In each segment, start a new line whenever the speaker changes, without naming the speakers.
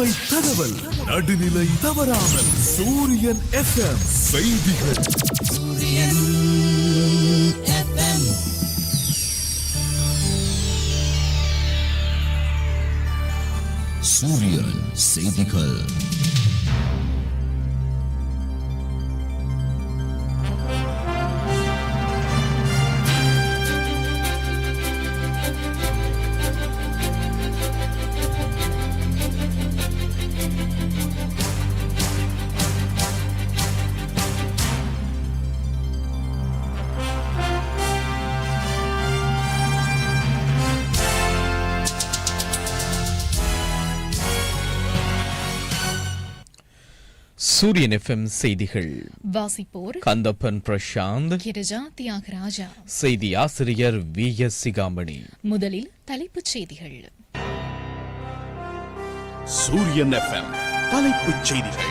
உண்மை தகவல். நடுநிலை தவறாமல் சூரியன் எஃப்எம் செய்திகள்.
சூரியன் செய்திகள்.
சூரியன் எஃப்எம் செய்திகள்.
வாசிப்போர்
கந்தப்பன் பிரசாந்த்.
கிரிஜா தியாகராஜா
செய்தி ஆசிரியர் வி எஸ் சிகாமணி.
முதலில் தலைப்புச் செய்திகள்.
சூரியன் எஃப்எம் தலைப்புச் செய்திகள்.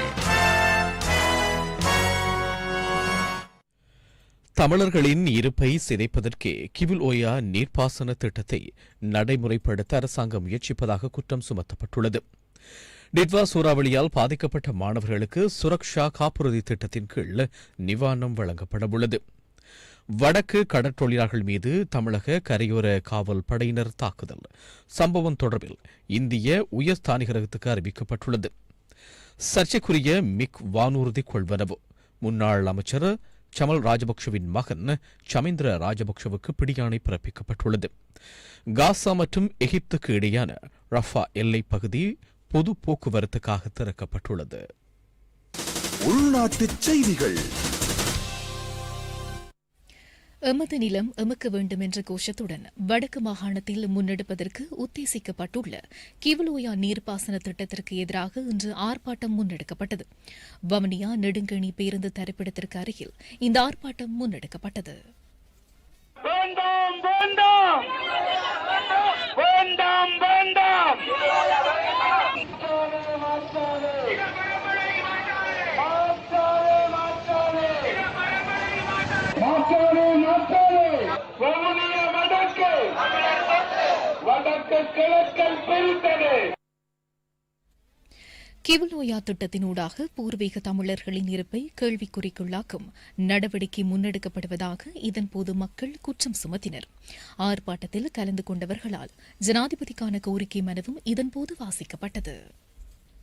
தமிழர்களின் இருப்பை சிதைப்பதற்கே கிவில் ஓயா நீர்ப்பாசன திட்டத்தை நடைமுறைப்படுத்த அரசாங்கம் முயற்சிப்பதாக குற்றம் சுமத்தப்பட்டுள்ளது. டிட்வா சூறாவளியால் பாதிக்கப்பட்ட மாணவர்களுக்கு சுரக்ஷா காப்புறுதி திட்டத்தின் கீழ் நிவாரணம் வழங்கப்படவுள்ளது. வடக்கு கடற்றொழிலாளர்கள் மீது தமிழக கரையோர காவல் படையினர் தாக்குதல். சம்பவம் தொடர்பில் இந்திய உயர்ஸ்தானிகரகத்துக்கு அறிவிக்கப்பட்டுள்ளது. சர்ச்சைக்குரிய மிக் வானூர்தி கொள்வனவு. முன்னாள் அமைச்சர் சமல் ராஜபக்ஷவின் மகன் சமேந்திர ராஜபக்ஷவுக்கு பிடியாணை பிறப்பிக்கப்பட்டுள்ளது. காசா மற்றும் எகிப்துக்கு இடையான ரஃபா எல்லைப் பகுதி பொது போக்குவரத்துக்காக திறக்கப்பட்டுள்ளது.
உள்நாட்டுச் செய்திகள்.
எமது நிலம் எமக்கு வேண்டும் என்ற கோஷத்துடன் வடக்கு மாகாணத்தில் முன்னெடுப்பதற்கு உத்தேசிக்கப்பட்டுள்ள கிவலோயா நீர்ப்பாசன திட்டத்திற்கு எதிராக இன்று ஆர்ப்பாட்டம் முன்னெடுக்கப்பட்டது. வவுனியா நெடுங்கணி பேருந்து தரிப்பிடத்திற்கு அருகில் இந்த ஆர்ப்பாட்டம் முன்னெடுக்கப்பட்டது
வேண்டாம் வேண்டாம் வேண்டாம் வேண்டாம் மாற்றாதே மாற்றாதே வவுனியா வடக்கு
கிவலோயா திட்டத்தினூடாக பூர்வீக தமிழர்களின் இருப்பை கேள்விக்குறிக்குள்ளாக்கும் நடவடிக்கை முன்னெடுக்கப்படுவதாக இதன்போது மக்கள் குற்றம் சுமத்தினர். ஆர்ப்பாட்டத்தில் கலந்து கொண்டவர்களால் ஜனாதிபதிக்கான கோரிக்கை மனுவும் இதன்போது வாசிக்கப்பட்டது.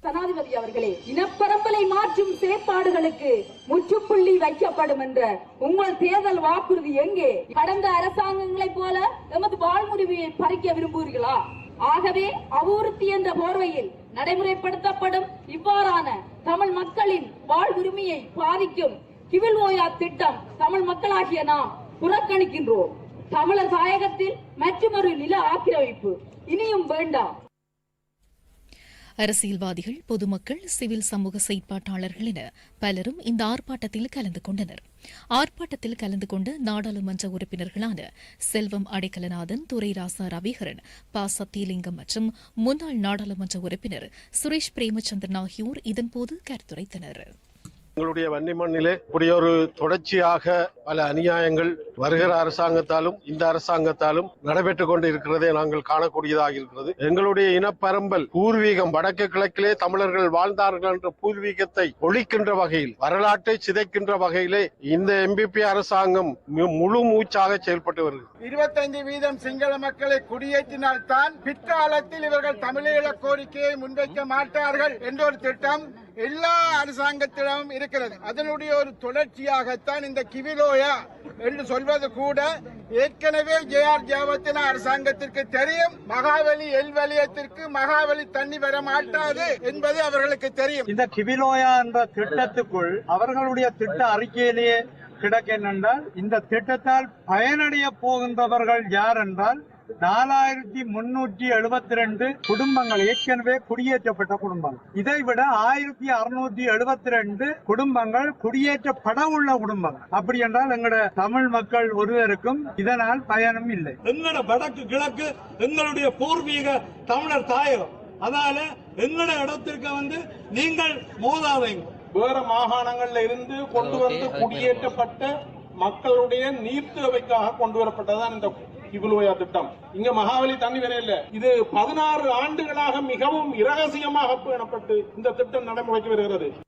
ஜனாதிபதி அவர்களே இனப்பரம்பலை மாற்றும் செயற்பாடுகளுக்கு முற்றுப்புள்ளி வைக்கப்படும் என்ற உங்கள் தேர்தல் வாக்குறுதி எங்கே? கடந்த அரசாங்கங்களைப் போல எமது வாழ்முறையை பறிக்க விரும்புகிறீர்களா? ஆகவே அபிவிருத்தி என்ற போர்வையில் நடைமுறைப்படுத்தப்படும் இவ்வாறான தமிழ் மக்களின் வாழ்வுரிமையை பாதிக்கும் கிவில் ஓயா திட்டம் தமிழ் மக்களாகிய நாம் புறக்கணிக்கின்றோம். தமிழர் தாயகத்தில் மற்றொரு நில ஆக்கிரமிப்பு. இனியும் வேண்டாம்.
அரசியல்வாதிகள் பொதுமக்கள் சிவில் சமூக செயற்பாட்டாளர்கள் என பலரும் இந்த ஆர்ப்பாட்டத்தில் கலந்து கொண்டனர். ஆர்ப்பாட்டத்தில் கலந்து கொண்ட நாடாளுமன்ற உறுப்பினர்களான செல்வம் அடைக்கலநாதன் துரைராசா ரவிகரன் ப. சத்தியலிங்கம் மற்றும் முன்னாள் நாடாளுமன்ற உறுப்பினர் சுரேஷ் பிரேமச்சந்திரன் ஆகியோர் இதன்போது கருத்துரைத்தனர்.
எங்களுடைய வன்னி மண்ணிலே இப்படி ஒரு தொடர்ச்சியாக பல அநியாயங்கள் வருகிற அரசாங்கத்தாலும் இந்த அரசாங்கத்தாலும் நடைபெற்றுக் கொண்டு இருக்கிறதை நாங்கள் காணக்கூடியதாக இருக்கிறது. எங்களுடைய இனப்பரம்பல் பூர்வீகம் வடக்கு கிழக்கிலே தமிழர்கள் வாழ்ந்தார்கள் என்ற பூர்வீகத்தை ஒழிக்கின்ற வகையில் வரலாற்றை சிதைக்கின்ற வகையிலே இந்த எம்பிபி அரசாங்கம் மு- முழு மூச்சாக செயல்பட்டு வருகிறது.
இருபத்தைந்து வீதம் சிங்கள மக்களை குடியேற்றினால் தான் பிற்காலத்தில் இவர்கள் தமிழீழ கோரிக்கையை முன்வைக்க மாட்டார்கள் என்ற ஒரு திட்டம் எல்லா அரசாங்கத்திடமும் இருக்கிறது. அதனுடைய ஒரு தொடர்ச்சியாகத்தான் இந்த கிவிலோயா என்று சொல்வது கூட ஏற்கனவே ஜே ஆர் அரசாங்கத்திற்கு தெரியும். மகாவலி எல் வலயத்திற்கு மகாவலி தண்ணி வர மாட்டாது என்பது அவர்களுக்கு தெரியும்.
இந்த கிபிலோயா என்ற திட்டத்துக்குள் அவர்களுடைய திட்ட அறிக்கையிலேயே கிடக்க என்றால் இந்த திட்டத்தால் பயனடைய போகின்றவர்கள் யார் என்றால் நாலாயிரத்தி முன்னூற்றி எழுபத்தி ரெண்டு குடும்பங்கள் ஏற்கனவே குடியேற்றப்பட்ட குடும்பங்கள். இதை விட ஆயிரத்தி அறுநூத்தி எழுபத்தி ரெண்டு குடும்பங்கள் குடியேற்றப்பட உள்ள குடும்பங்கள். அப்படி என்றால் எங்களோட தமிழ் மக்கள் ஒருவருக்கும் இதனால் பயனும் இல்லை.
எங்களோட வடக்கு கிழக்கு எங்களுடைய பூர்வீக தமிழர் தாயகம். அதனால எங்களோட இடத்திற்கு வந்து நீங்கள் மோதாதீங்க.
வேற மாகாணங்கள்ல இருந்து கொண்டு வந்து குடியேற்றப்பட்ட மக்களுடைய நீர் தேவைக்காக கொண்டு வரப்பட்டதான் இந்த கிபுலோயா திட்டம். இங்க மகாவலி தண்ணி வர இல்ல. இது பதினாறு ஆண்டுகளாக மிகவும் இரகசியமாக பேணப்பட்டு இந்த திட்டம் நடைமுறைக்கு வருகிறது.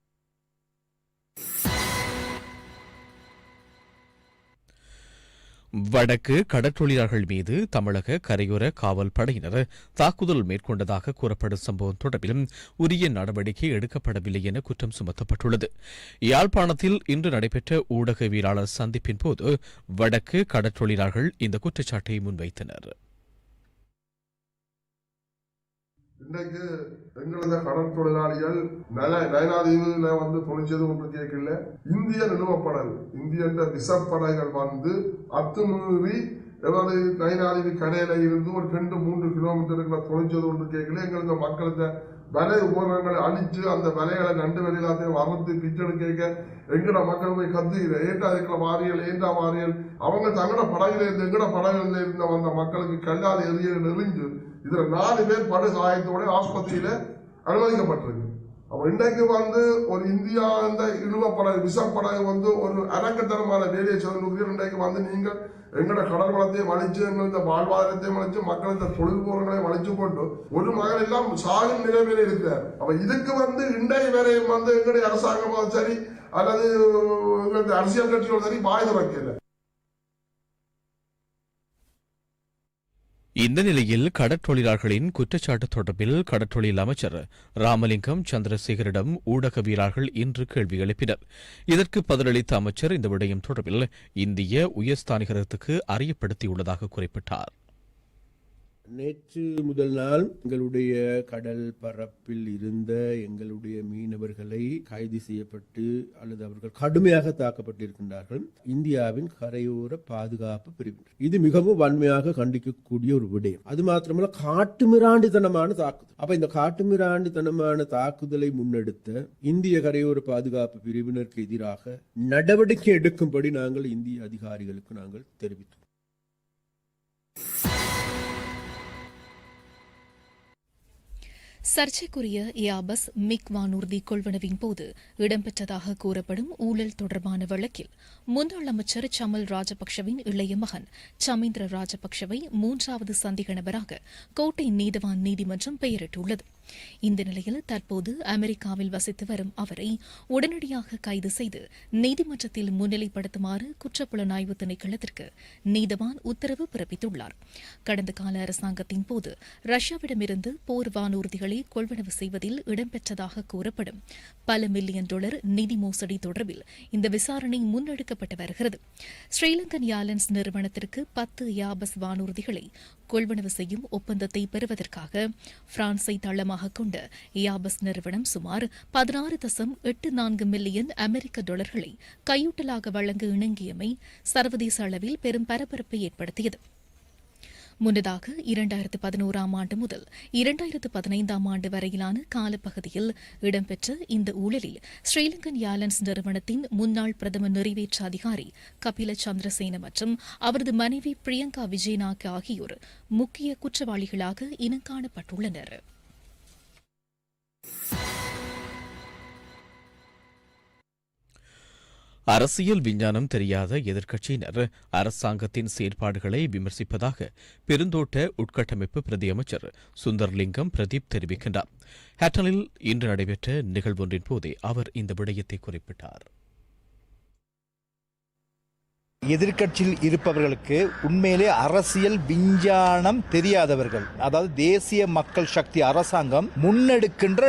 வடக்கு கடற்றொழிலாளர்கள் மீது தமிழக கரையோர காவல் படையினர் தாக்குதல் மேற்கொண்டதாக கூறப்படும் சம்பவம் தொடர்பிலும் உரிய நடவடிக்கை எடுக்கப்படவில்லை என குற்றம் சுமத்தப்பட்டுள்ளது. யாழ்ப்பாணத்தில் இன்று நடைபெற்ற ஊடகவியலாளர் சந்திப்பின் போது வடக்கு கடற்றொழிலாளர்கள் இந்த குற்றச்சாட்டை முன்வைத்தனர்.
இன்றைக்கு எங்களது கடல் தொழிலாளிகள் நல நயனாதீவுல வந்து தொழிற்சது ஒன்று கேட்கல. இந்திய நிறுவப்படல் இந்திய விசப்படைகள் வந்து அத்துமீறி எவ்வளவு நயனாதீவி கடையில இருந்து ஒரு ரெண்டு மூன்று கிலோமீட்டருக்குள்ள தொழிற்சது ஒன்று கேட்கல. எங்களுக்கு மக்களுக்கு வலை உபகரணங்களை அழிச்சு அந்த வலைகளை நண்டு வெளியிலாத்தையும் வளர்த்து அறுத்து கேட்க எங்கட மக்கள் போய் கத்துகிற ஏண்டா இருக்கிற வாரியல் ஏண்டா வாரியல்? அவங்க தங்கட படகுல இருந்து எங்கட படகுல இருந்து வந்த மக்களுக்கு கல்லால் எரிய நெறிஞ்சு இதுல நாலு பேர் படு காயத்தோட ஆஸ்பத்திரியில அனுமதிக்கப்பட்டிருக்கு. அப்ப இன்றைக்கு வந்து ஒரு இந்தியா இந்த இழுவப்படகு விசப்படகு வந்து ஒரு அரங்கத்தனமான வேலையை சொல்லுகிறீர்கள் இன்றைக்கு வந்து நீங்கள் எங்களோட கடல் வளத்தையும் அழிச்சு எங்களது வாழ்வாதாரத்தையும் அழிச்சு மக்கள் இந்த தொழில் அழிச்சு கொண்டு ஒரு மகன் எல்லாம் சாகும் நிலைமையில இருக்கிறார். அப்ப இதுக்கு வந்து இன்றைய வரையும் வந்து எங்களுடைய அரசாங்கமோ சரி அல்லது எங்களுடைய அரசியல் கட்சியோட சரி வாய் திறக்கல.
இந்த நிலையில் கடற்றொழிலாளர்களின் குற்றச்சாட்டு தொடர்பில் கடற்றொழில் அமைச்சர் ராமலிங்கம் சந்திரசேகரிடம் ஊடகவியலாளர்கள் இன்று கேள்வி எழுப்பினர். இதற்கு பதிலளித்த அமைச்சர் இந்த விடயம் தொடர்பில் இந்திய உயர்ஸ்தானிகரத்துக்கு அறியப்படுத்தியுள்ளதாக குறிப்பிட்டார்.
நேற்று முதல் நாள் எங்களுடைய கடல் பரப்பில் இருந்த எங்களுடைய மீனவர்களை கைது செய்யப்பட்டு அல்லது அவர்கள் கடுமையாக தாக்கப்பட்டிருக்கின்றார்கள். இந்தியாவின் கரையோர பாதுகாப்பு பிரிவு. இது மிகவும் வன்மையாக கண்டிக்கக்கூடிய ஒரு விடயம். அது மாத்திரமல்ல காட்டுமிராண்டித்தனமான தாக்குதல். அப்ப இந்த காட்டுமிராண்டித்தனமான தாக்குதலை முன்னெடுத்த இந்திய கரையோர பாதுகாப்பு பிரிவினருக்கு எதிராக நடவடிக்கை எடுக்கும்படி நாங்கள் இந்திய அதிகாரிகளுக்கு நாங்கள் தெரிவித்தோம்.
சர்ச்சைக்குரிய இயாபஸ் மிக் வானூர்தி கொள்வனவின் போது இடம்பெற்றதாக கூறப்படும் ஊழல் தொடர்பான வழக்கில் முன்னாள் அமைச்சர் சமல் ராஜபக்சவின் இளைய மகன் சமீந்திர ராஜபக்சவை மூன்றாவது சந்தேக நபராக கோட்டை நீதவான் நீதிமன்றம் பெயரிட்டுள்ளது. இந்த நிலையில் தற்போது அமெரிக்காவில் வசித்து வரும் அவரை உடனடியாக கைது செய்து நீதிமன்றத்தில் முன்னிலைப்படுத்துமாறு குற்றப்புலனாய்வு திணைக்களத்திற்கு நீதவான் உத்தரவு பிறப்பித்துள்ளார். கடந்த கால அரசாங்கத்தின் போது ரஷ்யாவிடமிருந்து போர் வானூர்திகளை கொள்வனவு செய்வதில் இடம்பெற்றதாக கூறப்படும் பல மில்லியன் டாலர் நிதி மோசடி தொடர்பில் இந்த விசாரணை முன்னெடுக்கப்பட்டு வருகிறது. ஸ்ரீலங்கன் யாலன்ஸ் நிறுவனத்திற்கு பத்து யாபஸ் வானூர்திகளை கொள்வனவு செய்யும் ஒப்பந்தத்தை பெறுவதற்காக பிரான்ஸை தளமாக கொண்ட யாபஸ் நிறுவனம் சுமார் பதினாறு தசம் எட்டு நான்கு மில்லியன் அமெரிக்க டாலர்களை கையூட்டலாக வழங்க இணங்கியமை சர்வதேச அளவில் பெரும் பரபரப்பை ஏற்படுத்தியது. முன்னதாக இரண்டாயிரத்து பதினோராம் ஆண்டு முதல் இரண்டாயிரத்து பதினைந்தாம் ஆண்டு வரையிலான காலப்பகுதியில் இடம்பெற்ற இந்த ஊழலில் ஸ்ரீலங்கன் யாலன்ஸ் நிறுவனத்தின் முன்னாள் பிரதம நிறைவேற்று அதிகாரி கபில சந்திரசேன மற்றும் அவரது மனைவி பிரியங்கா விஜயநாக் ஆகியோர் முக்கிய குற்றவாளிகளாக இனங்காணப்பட்டுள்ளனர்
அரசியல் விஞ்ஞானம் தெரியாத எதிர்க்கட்சியினர் அரசாங்கத்தின் செயற்பாடுகளை விமர்சிப்பதாக பெருந்தோட்ட உட்கட்டமைப்பு பிரதியமைச்சர் சுந்தர்லிங்கம் பிரதீப் தெரிவிக்கின்றார். ஹேட்டனில் இன்று நடைபெற்ற நிகழ்வொன்றின் போதே அவர் இந்த விடயத்தை குறிப்பிட்டார்.
எதிர்க்கட்சியில் இருப்பவர்களுக்கு உண்மையிலே அரசியல் விஞ்ஞானம் தெரியாதவர்கள் அதாவது தேசிய மக்கள் சக்தி அரசாங்கம் முன்னெடுக்கின்ற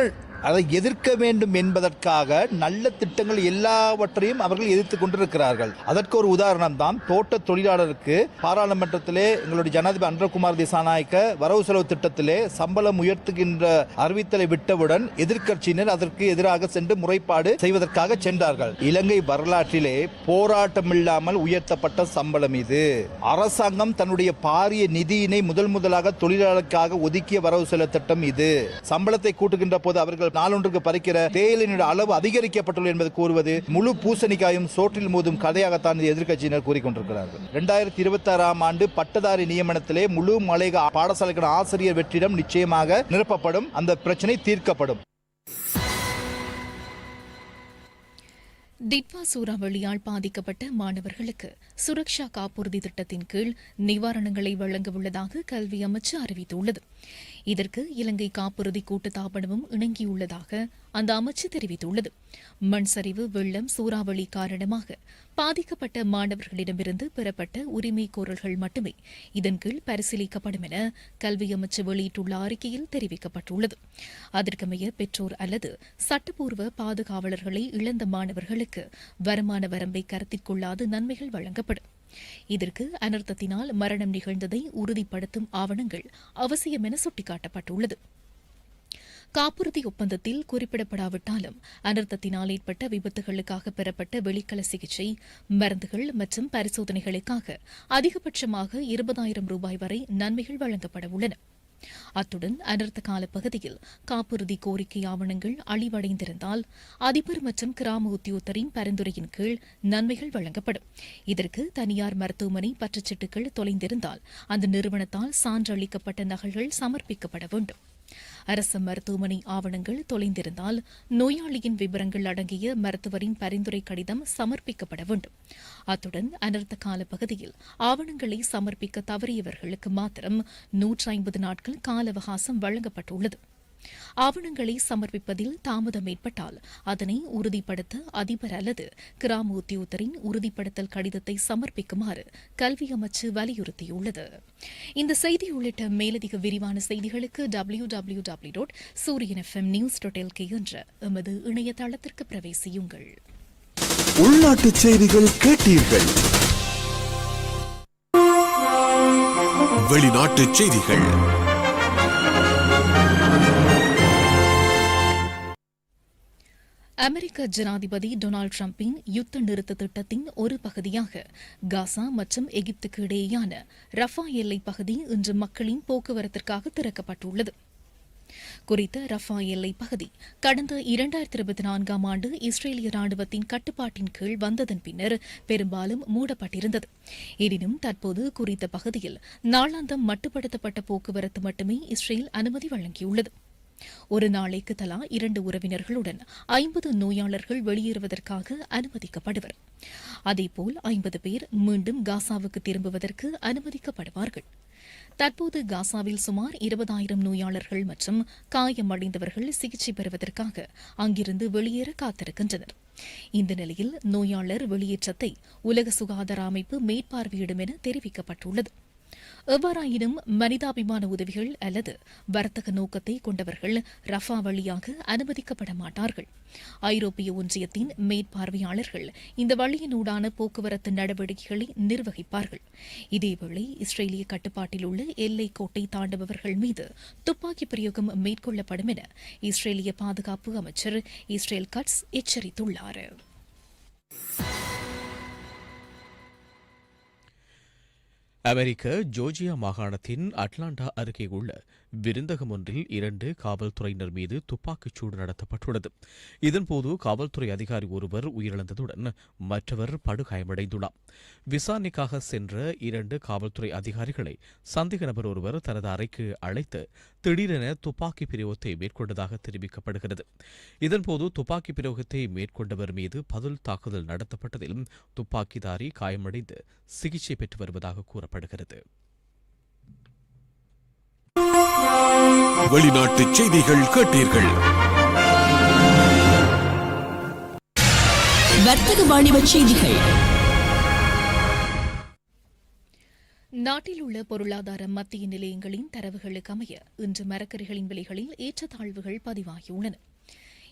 அதை எதிர்க்க வேண்டும் என்பதற்காக நல்ல திட்டங்கள் எல்லாவற்றையும் அவர்கள் எதிர்த்து கொண்டிருக்கிறார்கள். அதற்கு ஒரு உதாரணம் தான் தோட்ட தொழிலாளருக்கு பாராளுமன்றத்திலே எங்களுடைய ஜனாதிபதி அன்றகுமார் திசாநாயக்க வரவு செலவு திட்டத்திலே சம்பளம் உயர்த்துகின்ற அறிவித்தலை விட்டவுடன் எதிர்க்கட்சியினர் அதற்கு எதிராக சென்று முறைப்பாடு செய்வதற்காக சென்றார்கள். இலங்கை வரலாற்றிலே போராட்டம் இல்லாமல் உயர்த்தப்பட்ட சம்பளம் இது. அரசாங்கம் தன்னுடைய பாரிய நிதியினை முதல் முதலாக தொழிலாளருக்காக ஒதுக்கிய வரவு செலவு திட்டம் இது. சம்பளத்தை கூட்டுகின்ற போது அவர்கள் நாளொன்றுக்கு பறிக்கிற தேயிலினுடைய அளவு அதிகரிக்கப்பட்டுள்ளது என்பது கூறுவது முழு பூசணிக்காயும் சோற்றில் மோதும் கதையாகத்தான் இந்த எதிர்க்கட்சியினர் கூறிக்கொண்டிருக்கிறார்கள். இரண்டாயிரத்தி இருபத்தி ஆறாம் ஆண்டு பட்டதாரி நியமனத்திலே முழு மலைக பாடசாலைக்கான ஆசிரியர் வெற்றிடம் நிச்சயமாக நிரப்பப்படும். அந்த பிரச்சனை தீர்க்கப்படும்.
டிட்வா சூறாவளியால் பாதிக்கப்பட்ட மாணவர்களுக்கு சுரக்ஷா காப்புறுதி திட்டத்தின் கீழ் நிவாரணங்களை வழங்க உள்ளதாக கல்வி அமைச்சு அறிவித்துள்ளது. இதற்கு இலங்கை காப்புறுதி கூட்டு தாபனமும் இணங்கியுள்ளதாக அந்த அமைச்சு தெரிவித்துள்ளது. மண் சரிவு வெள்ளம் சூறாவளி காரணமாக பாதிக்கப்பட்ட மாணவர்களிடமிருந்து பெறப்பட்ட உரிமை கோரல்கள் மட்டுமே இதன் கீழ் பரிசீலிக்கப்படும் என கல்வி அமைச்சு வெளியிட்டுள்ள அறிக்கையில் தெரிவிக்கப்பட்டுள்ளது. அதற்கமைய பெற்றோர் அல்லது சட்டப்பூர்வ பாதுகாவலர்களை இழந்த மாணவர்களுக்கு வருமான வரம்பை கருத்தில் கொள்ளாது நன்மைகள் வழங்கப்படும். இதற்கு அனர்த்தத்தினால் மரணம் நிகழ்ந்ததை உறுதிப்படுத்தும் ஆவணங்கள் அவசியம் என சுட்டிக்காட்டப்பட்டுள்ளது. காப்புறுதி ஒப்பந்தத்தில் குறிப்பிடப்படாவிட்டாலும் அனர்த்தத்தினால் ஏற்பட்ட விபத்துகளுக்காக பெறப்பட்ட வெளிக்கல சிகிச்சை மருந்துகள் மற்றும் பரிசோதனைகளுக்காக அதிகபட்சமாக இருபதாயிரம் ரூபாய் வரை நன்மைகள் வழங்கப்பட உள்ளன. அத்துடன் அனர்த்த கால பகுதியில் காப்புறுதி கோரிக்கை ஆவணங்கள் அழிவடைந்திருந்தால் அதிபர் மற்றும் கிராம உத்தியோகத்தரின் பரிந்துரையின் கீழ் நன்மைகள் வழங்கப்படும். இதற்கு தனியார் மருத்துவமனை பற்றுச்சீட்டுகள் தொலைந்திருந்தால் அந்த நிறுவனத்தால் சான்றளிக்கப்பட்ட நகல்கள் சமர்ப்பிக்கப்பட வேண்டும். அரசு மருத்துவமனை ஆவணங்கள் தொலைந்திருந்தால் நோயாளியின் விவரங்கள் அடங்கிய மருத்துவரின் பரிந்துரை கடிதம் சமர்ப்பிக்கப்பட வேண்டும். அத்துடன் அனர்த்த கால பகுதியில் ஆவணங்களை சமர்ப்பிக்க தவறியவர்களுக்கு மாத்திரம் நூற்றி ஐம்பது நாட்கள் கால அவகாசம் வழங்கப்பட்டுள்ளது. ஆவணங்களை சமர்ப்பிப்பதில் தாமதம் ஏற்பட்டால் அதனை உறுதிப்படுத்த அதிபர் அல்லது கிராம உத்தியோகத்தரின் உறுதிப்படுத்தல் கடிதத்தை சமர்ப்பிக்குமாறு கல்வி அமைச்சு வலியுறுத்தியுள்ளது. இந்த செய்தி உள்ளிட்ட மேலதிக விரிவான செய்திகளுக்கு W W W dot Sooriyan FM news dot LK என்ற எமது இணையதளத்திற்கு பிரவேசியுங்கள்.
உள்நாட்டு செய்திகள் கேட்டீர்கள். வெளிநாட்டு செய்திகள்.
அமெரிக்க ஜனாதிபதி டொனால்டு டிரம்பின் யுத்த நிறுத்த திட்டத்தின் ஒரு பகுதியாக காசா மற்றும் எகிப்துக்கு இடையேயான ரஃபா எல்லை பகுதி இன்று மக்களின் போக்குவரத்திற்காக திறக்கப்பட்டுள்ளது. குறித்த ரஃபா எல்லை பகுதி கடந்த இரண்டாயிரத்தி இருபத்தி நான்காம் ஆண்டு இஸ்ரேலிய ராணுவத்தின் கட்டுப்பாட்டின் கீழ் வந்ததன் பின்னர் பெரும்பாலும் மூடப்பட்டிருந்தது. எனினும் தற்போது குறித்த பகுதியில் நாளாந்தம் மட்டுப்படுத்தப்பட்ட போக்குவரத்து மட்டுமே இஸ்ரேல் அனுமதி வழங்கியுள்ளது. ஒரு நாளைக்கு தலா இரண்டு உறவினர்களுடன் ஐம்பது நோயாளர்கள் வெளியேறுவதற்காக அனுமதிக்கப்படுவர். அதேபோல் ஐம்பது பேர் மீண்டும் காசாவுக்கு திரும்புவதற்கு அனுமதிக்கப்படுவார்கள். தற்போது காசாவில் சுமார் இருபதாயிரம் நோயாளர்கள் மற்றும் காயமடைந்தவர்கள் சிகிச்சை பெறுவதற்காக அங்கிருந்து வெளியேற காத்திருக்கின்றனர். இந்த நிலையில் நோயாளர் வெளியேற்றத்தை உலக சுகாதார அமைப்பு மேற்பார்வையிடும் என தெரிவிக்கப்பட்டுள்ளது. எவ்வாறாயினும் மனிதாபிமான உதவிகள் அல்லது வர்த்தக நோக்கத்தை கொண்டவர்கள் ரஃபா வழியாக அனுமதிக்கப்பட மாட்டார்கள். ஐரோப்பிய ஒன்றியத்தின் மேற்பார்வையாளர்கள் இந்த வழியினூடான போக்குவரத்து நடவடிக்கைகளை நிர்வகிப்பார்கள். இதேவேளை இஸ்ரேலிய கட்டுப்பாட்டில் உள்ள எல்லை கோட்டை தாண்டுபவர்கள் மீது துப்பாக்கி பிரயோகம் மேற்கொள்ளப்படும் என இஸ்ரேலிய பாதுகாப்பு அமைச்சர் இஸ்ரேல் கட்ஸ் எச்சரித்துள்ளார்.
அமெரிக்க ஜோர்ஜியா மாகாணத்தின் அட்லாண்டா அருகே உள்ள விருந்தகம் ஒன்றில் இரண்டு காவல்துறையினர் மீது துப்பாக்கிச் சூடு நடத்தப்பட்டுள்ளது. இதன்போது காவல்துறை அதிகாரி ஒருவர் உயிரிழந்ததுடன் மற்றவர் படுகாயமடைந்துள்ளார். விசாரணைக்காக சென்ற இரண்டு காவல்துறை அதிகாரிகளை சந்தேக நபர் ஒருவர் தனது அறைக்கு அழைத்து திடீரென துப்பாக்கி பிரயோகத்தை மேற்கொண்டதாக தெரிவிக்கப்படுகிறது. இதன்போது துப்பாக்கி பிரயோகத்தை மேற்கொண்டவர் மீது பதில் தாக்குதல் நடத்தப்பட்டதில் துப்பாக்கிதாரி காயமடைந்து சிகிச்சை பெற்று வருவதாக கூறப்படுகிறது.
வெளிநாட்டு செய்திகள் கேட்டீர்கள்.
வர்த்தக வாணிப செய்திகள்.
நாட்டில் உள்ள பொருளாதார மத்திய நிலையங்களின் தரவுகளுக்கு அமைய இன்று மரக்கறிகளின் விலைகளில் ஏற்றத்தாழ்வுகள் பதிவாகியுள்ளன.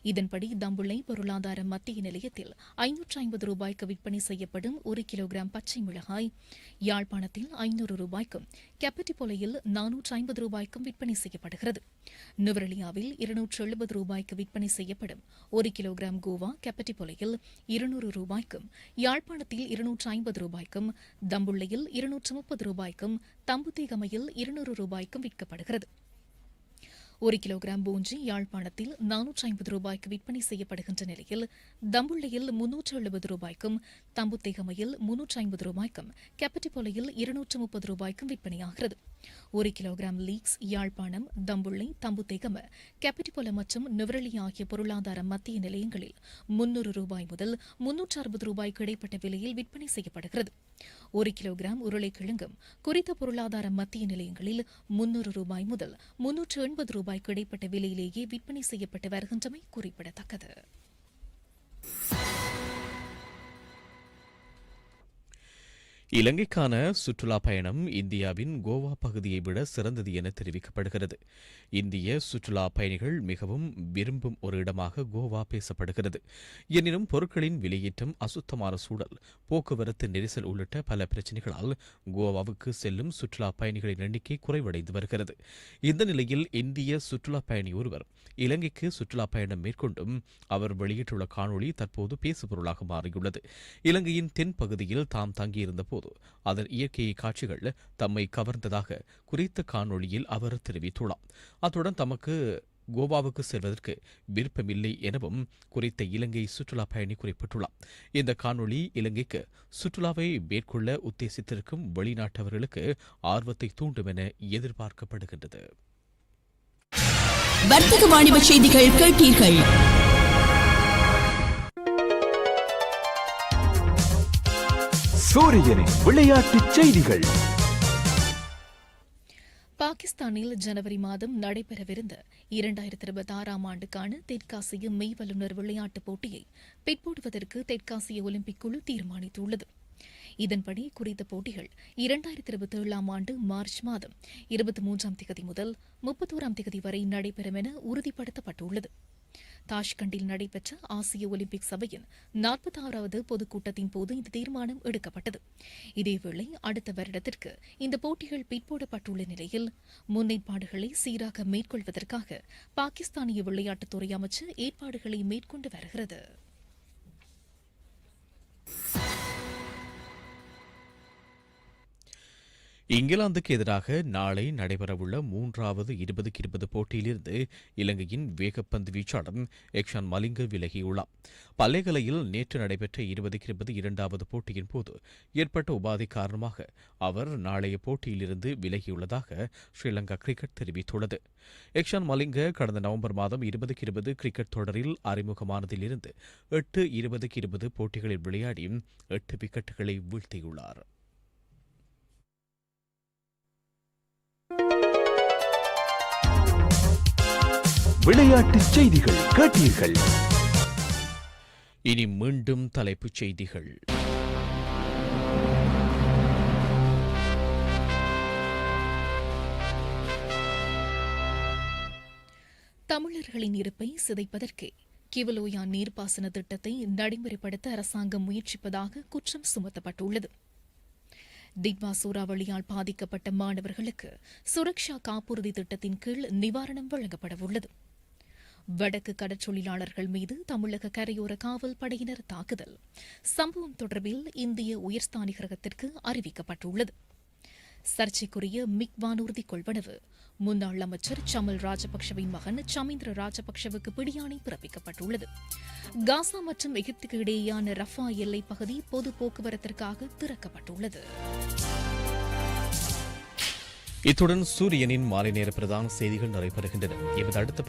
இதன்படி தம்புள்ளை பொருளாதார மத்திய நிலையத்தில் ஐநூற்று ஐம்பது ரூபாய்க்கு விற்பனை செய்யப்படும் ஒரு கிலோகிராம் பச்சை மிளகாய் யாழ்ப்பாணத்தில் ஐநூறு ரூபாய்க்கும் கெப்பட்டிபொலையில் நானூற்று ஐம்பது ரூபாய்க்கும் விற்பனை செய்யப்படுகிறது. நுவரெலியாவில் இருநூற்று எழுபது ரூபாய்க்கு விற்பனை செய்யப்படும் ஒரு கிலோகிராம் கோவா கெப்பட்டிபொலையில் இருநூறு ரூபாய்க்கும் யாழ்ப்பாணத்தில் இருநூற்று ஐம்பது ரூபாய்க்கும் தம்புள்ளையில் இருநூற்று முப்பது ரூபாய்க்கும் தம்புத்தீகமையில் இருநூறு ரூபாய்க்கும் விற்கப்படுகிறது. ஒரு கிலோகிராம் பூஞ்சி யாழ்ப்பாணத்தில் நானூற்றி ஐம்பது ரூபாய்க்கு விற்பனை செய்யப்படுகின்ற நிலையில் தம்புள்ளியில் முன்னூற்று எழுபது ரூபாய்க்கும் தம்புத்திகமையில் முன்னூற்றி ஐம்பது ரூபாய்க்கும் கெப்பட்டிப்பொலையில் இருநூற்று முப்பது ரூபாய்க்கும் விற்பனையாகிறது. ஒரு கிலோகிராம் லீக்ஸ் யாழ்ப்பாணம் தம்புள்ளை தம்புத்தேகம கெப்பட்டிப்பொல மற்றும் நுவரலி ஆகிய பொருளாதார மத்திய நிலையங்களில் முன்னூறு ரூபாய் முதல் முன்னூற்று அறுபது ரூபாய்க்கு இடைப்பட்ட விலையில் விற்பனை செய்யப்படுகிறது. ஒரு கிலோகிராம் உருளைக்கிழங்கும் குறித்த பொருளாதார மத்திய நிலையங்களில் முன்னூறு ரூபாய் முதல் முன்னூற்று எண்பது ரூபாய் ரூபாய்க்கு இடைப்பட்ட விலையிலேயே விற்பனை செய்யப்பட்டு வருகின்றமை குறிப்பிடத்தக்கது.
இலங்கைக்கான சுற்றுலா பயணம் இந்தியாவின் கோவா பகுதியை விட சிறந்தது என தெரிவிக்கப்படுகிறது. இந்திய சுற்றுலா பயணிகள் மிகவும் விரும்பும் ஒரு இடமாக கோவா பேசப்படுகிறது. எனினும் பொருட்களின் வெளியேற்றம் அசுத்தமான சூழல் போக்குவரத்து நெரிசல் உள்ளிட்ட பல பிரச்சினைகளால் கோவாவுக்கு செல்லும் சுற்றுலா பயணிகளின் எண்ணிக்கை குறைவடைந்து வருகிறது. இந்த நிலையில் இந்திய சுற்றுலா பயணி ஒருவர் இலங்கைக்கு சுற்றுலா பயணம் மேற்கொண்டும் அவர் வெளியிட்டுள்ள காணொளி தற்போது பேசுபொருளாக மாறியுள்ளது. இலங்கையின் தென்பகுதியில் தாம் தங்கியிருந்தபோது போது. அதன் இயற்கையை காட்சிகள் தம்மை கவர்ந்ததாக குறித்த காணொளியில் அவர் தெரிவித்துள்ளார். அத்துடன் தமக்கு கோவாவுக்கு செல்வதற்கு விருப்பமில்லை எனவும் குறித்த இலங்கை சுற்றுலா பயணி குறிப்பிட்டுள்ளார். இந்த காணொளி இலங்கைக்கு சுற்றுலாவை மேற்கொள்ள உத்தேசித்திருக்கும் வெளிநாட்டவர்களுக்கு ஆர்வத்தை தூண்டும் என எதிர்பார்க்கப்படுகின்றது.
வர்த்தக வாணிப செய்திகள் கேட்டீர்கள்.
சூரியனின் விளையாட்டுச் செய்திகள்.
பாகிஸ்தானில் ஜனவரி மாதம் நடைபெறவிருந்த இரண்டாயிரத்தி இருபத்தி ஆறாம் ஆண்டுக்கான தெற்காசிய மெய் வல்லுநர் விளையாட்டுப் போட்டியை பிற்போடுவதற்கு தெற்காசிய ஒலிம்பிக் குழு தீர்மானித்துள்ளது. இதன்படி குறித்த போட்டிகள் இரண்டாயிரத்தி இருபத்தி ஏழாம் ஆண்டு மார்ச் மாதம் இருபத்தி மூன்றாம் திகதி முதல் முப்பத்தோராம் திகதி வரை நடைபெறும் என உறுதிப்படுத்தப்பட்டுள்ளது. தாஷ்கண்டில் நடைபெற்ற ஆசிய ஒலிம்பிக் சபையின் நாற்பத்தாறாவது பொதுக்கூட்டத்தின் போது இந்த தீர்மானம் எடுக்கப்பட்டது. இதேவேளை அடுத்த வருடத்திற்கு இந்த போட்டிகள் பிற்போடப்பட்டுள்ள நிலையில் முன்னேற்பாடுகளை சீராக மேற்கொள்வதற்காக பாகிஸ்தானிய விளையாட்டுத்துறை அமைச்சு ஏற்பாடுகளை மேற்கொண்டு வருகிறது.
இங்கிலாந்துக்கு எதிராக நாளை நடைபெறவுள்ள மூன்றாவது இருபதுக்கு இருபது போட்டியிலிருந்து இலங்கையின் வேகப்பந்து வீச்சாளர் எக்ஷான் மலிங்க விலகியுள்ளார். பல்லேகலையில் நேற்று நடைபெற்ற இருபதுக்கு இருபது இரண்டாவது போட்டியின் போது ஏற்பட்ட உபாதை காரணமாக அவர் நாளைய போட்டியிலிருந்து விலகியுள்ளதாக ஸ்ரீலங்கா கிரிக்கெட் தெரிவித்துள்ளது. எக்ஷான் மலிங்க கடந்த நவம்பர் மாதம் இருபதுக்கு இருபது கிரிக்கெட் தொடரில் அறிமுகமானதிலிருந்து எட்டு இருபதுக்கு இருபது போட்டிகளில் விளையாடி எட்டு விக்கெட்டுகளை வீழ்த்தியுள்ளார்.
விளையாட்டுச் செய்திகள் கேட்டீர்கள்.
இனி மீண்டும் தலைப்புச் செய்திகள்.
தமிழர்களின் இருப்பை சிதைப்பதற்கே கிவலோயா நீர்ப்பாசன திட்டத்தை நடைமுறைப்படுத்த அரசாங்கம் முயற்சிப்பதாக குற்றம் சுமத்தப்பட்டுள்ளது. திக்வா சூறாவளியால் பாதிக்கப்பட்ட மாணவர்களுக்கு சுரக்ஷா காப்புறுதி திட்டத்தின் கீழ் நிவாரணம் வழங்கப்பட உள்ளது வடக்கு கடற்றொழிலாளர்கள் மீது தமிழக கரையோர காவல் படையினர் தாக்குதல். சம்பவம் தொடர்பில் இந்திய உயர்ஸ்தானிகரகத்திற்கு அறிவிக்கப்பட்டுள்ளது. சர்ச்சைக்குரிய மிக் வானூர்தி கொள்வனவு. முன்னாள் அமைச்சர் சமல் ராஜபக்சவின் மகன் சமீந்திர ராஜபக்சவுக்கு பிடியாணை பிறப்பிக்கப்பட்டுள்ளது. காசா மற்றும் எகிப்துக்கு இடையேயான ரஃபா எல்லைப் பகுதி பொது போக்குவரத்திற்காக திறக்கப்பட்டுள்ளது.
இத்துடன் சூரியனின் மாலை நேர பிரதான செய்திகள் நடைபெறுகின்றன அடுத்த